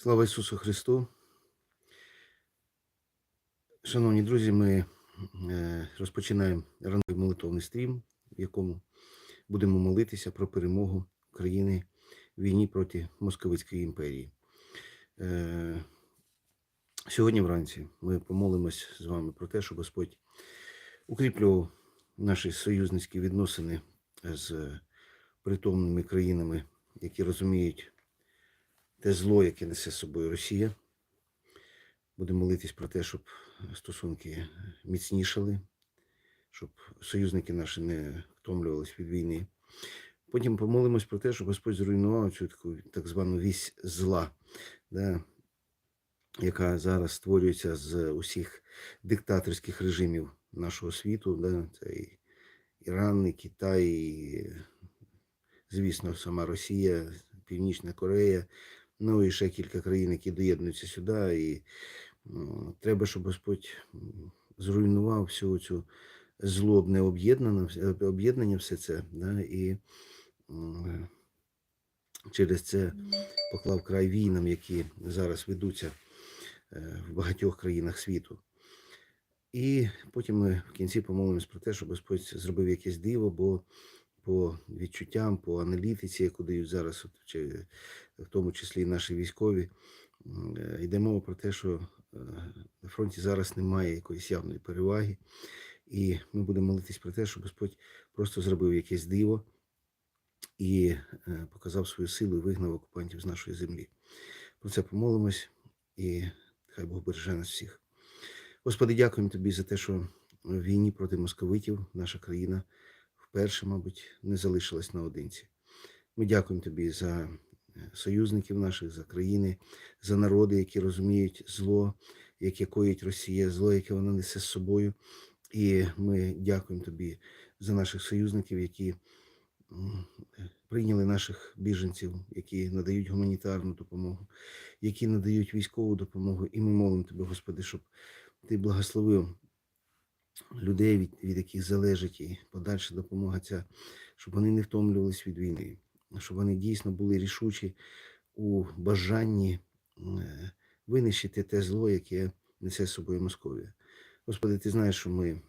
Слава Ісусу Христу. Шановні друзі, ми е, розпочинаємо ранковий молитовний стрім, в якому будемо молитися про перемогу України в війні проти Московицької імперії. Е, Сьогодні вранці ми помолимось з вами про те, щоб Господь укріплював наші союзницькі відносини з притомними країнами, які розуміють те зло, яке несе з собою Росія. Будемо молитись про те, щоб стосунки міцнішали, щоб союзники наші не втомлювались від війни. Потім помолимось про те, щоб Господь зруйнував цю таку так звану вісь зла, да, яка зараз створюється з усіх диктаторських режимів нашого світу. Да, це і Іран, і Китай, і, звісно, сама Росія, Північна Корея, ну і ще кілька країн, які доєднуються сюди. І ну, треба, щоб Господь зруйнував всю цю злобне об'єднання, все це, да, і через це поклав край війнам, які зараз ведуться е, в багатьох країнах світу. І потім ми в кінці помолимось про те, щоб Господь зробив якесь диво, бо по відчуттям, по аналітиці, яку дають зараз, в тому числі і наші військові, е, йде мова про те, що е, на фронті зараз немає якоїсь явної переваги. І ми будемо молитись про те, щоб Господь просто зробив якесь диво і е, показав свою силу і вигнав окупантів з нашої землі. Про це помолимось, і хай Бог береже нас всіх. Господи, дякуємо Тобі за те, що в війні проти московитів наша країна вперше, мабуть, не залишилась наодинці. Ми дякуємо Тобі за е, союзників наших, за країни, за народи, які розуміють зло, яке коїть Росія, зло, яке вона несе з собою. І ми дякуємо Тобі за наших союзників, які прийняли наших біженців, які надають гуманітарну допомогу, які надають військову допомогу. І ми молимо Тебе, Господи, щоб Ти благословив людей, від, від яких залежить і подальша допомога ця, щоб вони не втомлювались від війни, щоб вони дійсно були рішучі у бажанні е, винищити те зло, яке несе з собою Московія. Господи, ти знаєш, що ми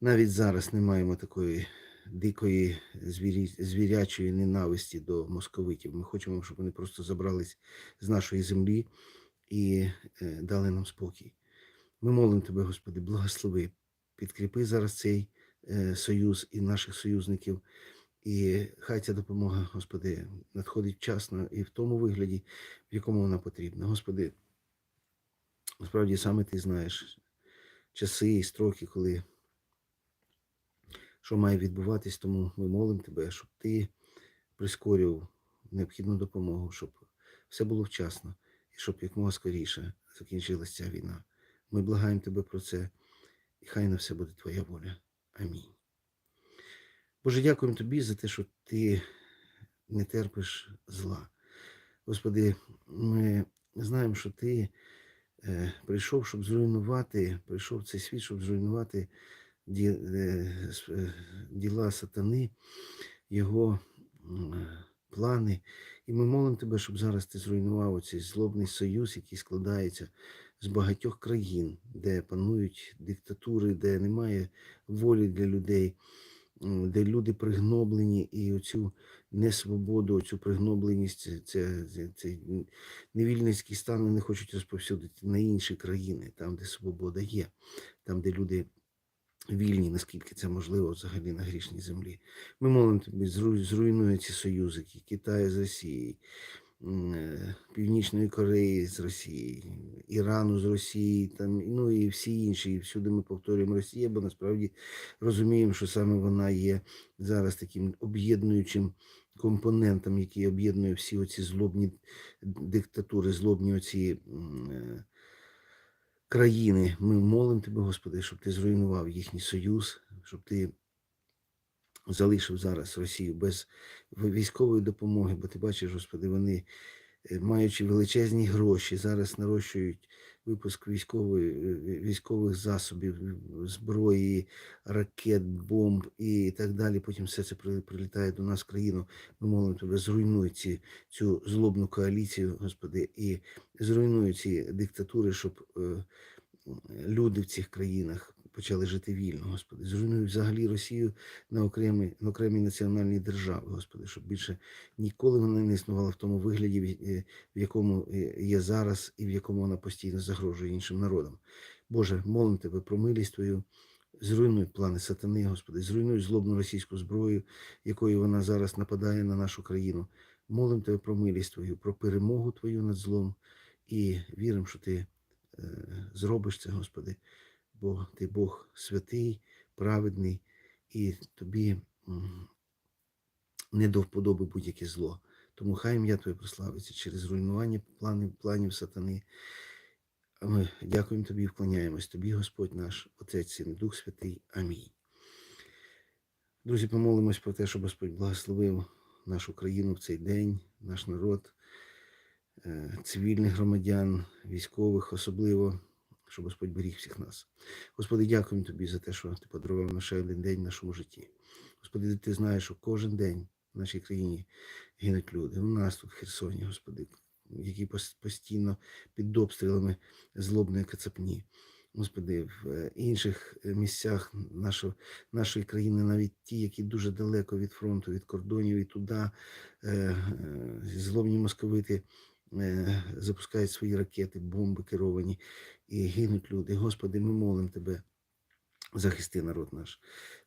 навіть зараз не маємо такої дикої звірі, звірячої ненависті до московитів. Ми хочемо, щоб вони просто забрались з нашої землі і е, дали нам спокій. Ми молимо Тебе, Господи, благослови, підкріпи зараз цей е, союз і наших союзників. І хай ця допомога, Господи, надходить вчасно і в тому вигляді, в якому вона потрібна. Господи, насправді саме ти знаєш часи і строки, коли що має відбуватись, тому ми молимо Тебе, щоб ти прискорював необхідну допомогу, щоб все було вчасно і щоб якомога скоріше закінчилася ця війна. Ми благаємо Тебе про це, і хай на все буде Твоя воля. Амінь. Боже, дякуємо Тобі за те, що Ти не терпиш зла. Господи, ми знаємо, що Ти е, прийшов, щоб зруйнувати, прийшов цей світ, щоб зруйнувати е, е, діла сатани, його плани. І ми молимо Тебе, щоб зараз ти зруйнував цей злобний союз, який складається з багатьох країн, де панують диктатури, де немає волі для людей, де люди пригноблені, і оцю несвободу, оцю пригнобленість, це, це, це, невільницький стан вони хочуть розповсюдити на інші країни, там, де свобода є, там, де люди вільні, наскільки це можливо взагалі на грішній землі. Ми молимо тобі, зру- зруйнуй ці союзики Китаю з Росією, Північної Кореї з Росією, Ірану з Росією, там, ну і всі інші. І всюди ми повторюємо Росія, бо насправді розуміємо, що саме вона є зараз таким об'єднуючим компонентом, який об'єднує всі оці злобні диктатури, злобні оці. е, країни. Ми молимо Тебе, Господи, щоб Ти зруйнував їхній союз, щоб Ти залишив зараз Росію без військової допомоги, бо ти бачиш, Господи, вони е, маючи величезні гроші, зараз нарощують випуск військової, е, військових засобів, зброї, ракет, бомб і так далі. Потім все це прилітає до нас в країну. Ми молимо тебе, зруйнуй ці, цю злобну коаліцію, Господи, і зруйнуй ці диктатури, щоб е, люди в цих країнах почали жити вільно, Господи. Зруйнуй взагалі Росію на окремі, на окремі національні держави, Господи, щоб більше ніколи вона не існувала в тому вигляді, в- е, якому е, є зараз і в якому вона постійно загрожує іншим народам. Боже, молим тебе про милість Твою. Зруйнуй плани сатани, Господи, зруйнуй злобну російську зброю, якою вона зараз нападає на нашу країну. Молим тебе про милість Твою, про перемогу Твою над злом і віримо, що Ти е, зробиш це, Господи, бо Ти Бог святий, праведний, і тобі не до вподоби будь-яке зло. Тому хай ім'я Твоє прославиться через руйнування планів, планів сатани. А Ми дякуємо Тобі і вклоняємось Тобі, Господь наш, Отець, Син, Дух Святий. Амінь. Друзі, помолимось про те, щоб Господь благословив нашу країну в цей день, наш народ, е, цивільних громадян, військових особливо, щоб Господь беріг всіх нас. Господи, дякуємо Тобі за те, що Ти подарував ще один день в нашому житті. Господи, Ти знаєш, що кожен день в нашій країні гинуть люди. У нас тут в Херсоні, Господи, які постійно під обстрілами злобної кацапні. Господи, в е, інших е, місцях нашого, нашої країни, навіть ті, які дуже далеко від фронту, від кордонів, і туди е, е, злобні московити запускають свої ракети, бомби керовані і гинуть люди. Господи, ми молимо Тебе. Захисти народ наш,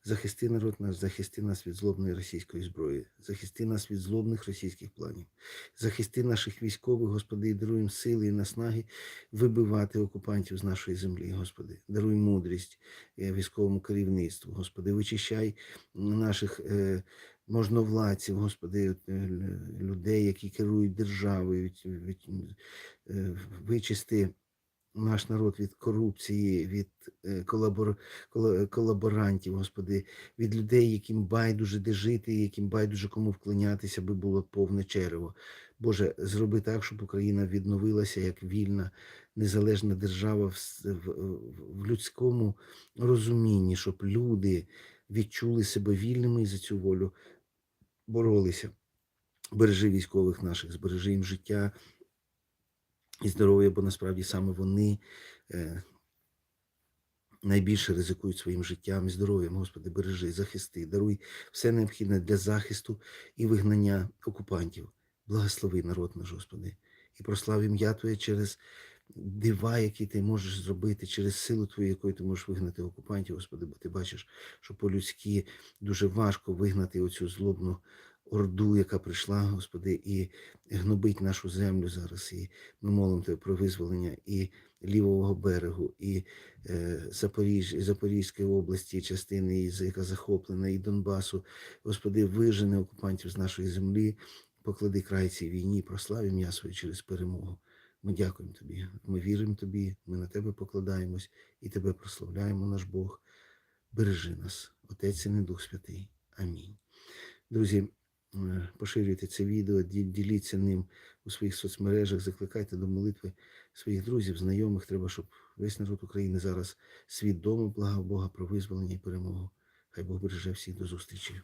захисти народ наш, захисти нас від злобної російської зброї, захисти нас від злобних російських планів, захисти наших військових, Господи, і даруй їм сили і наснаги вибивати окупантів з нашої землі, Господи, даруй мудрість е, військовому керівництву, Господи, вичищай наших е, можновладців, Господи, е, лю- людей, які керують державою, вичисти наш народ від корупції, від е, колабор... колаборантів, Господи, від людей, яким байдуже де жити, яким байдуже кому вклонятися, аби було повне черево. Боже, зроби так, щоб Україна відновилася як вільна, незалежна держава в, в- в людському розумінні, щоб люди відчули себе вільними і за цю волю боролися. Бережи військових наших, збережи їм життя і здоров'я, бо насправді саме вони е, найбільше ризикують своїм життям і здоров'ям. Господи, бережи, захисти, даруй все необхідне для захисту і вигнання окупантів. Благослови народ наш, Господи, і прослав ім'я Твоє через дива, які ти можеш зробити, через силу Твою, якою ти можеш вигнати окупантів, Господи, бо ти бачиш, що по-людськи дуже важко вигнати оцю злобну орду, яка прийшла, Господи, і гнобить нашу землю зараз. І ми молимо Тебе про визволення і лівого берегу, і е, Запоріж, і Запорізької області, частини, із- яка захоплена, і Донбасу. Господи, вижени окупантів з нашої землі, поклади край цій війні, прослав ім'я своє через перемогу. Ми дякуємо Тобі, ми віримо Тобі, ми на Тебе покладаємось і Тебе прославляємо, наш Бог. Бережи нас, Отець і не Дух Святий. Амінь. Друзі, поширюйте це відео, діліться ним у своїх соцмережах, закликайте до молитви своїх друзів, знайомих. Треба, щоб весь народ України зараз свідомо благав Бога про визволення і перемогу. Хай Бог береже всіх до зустрічі.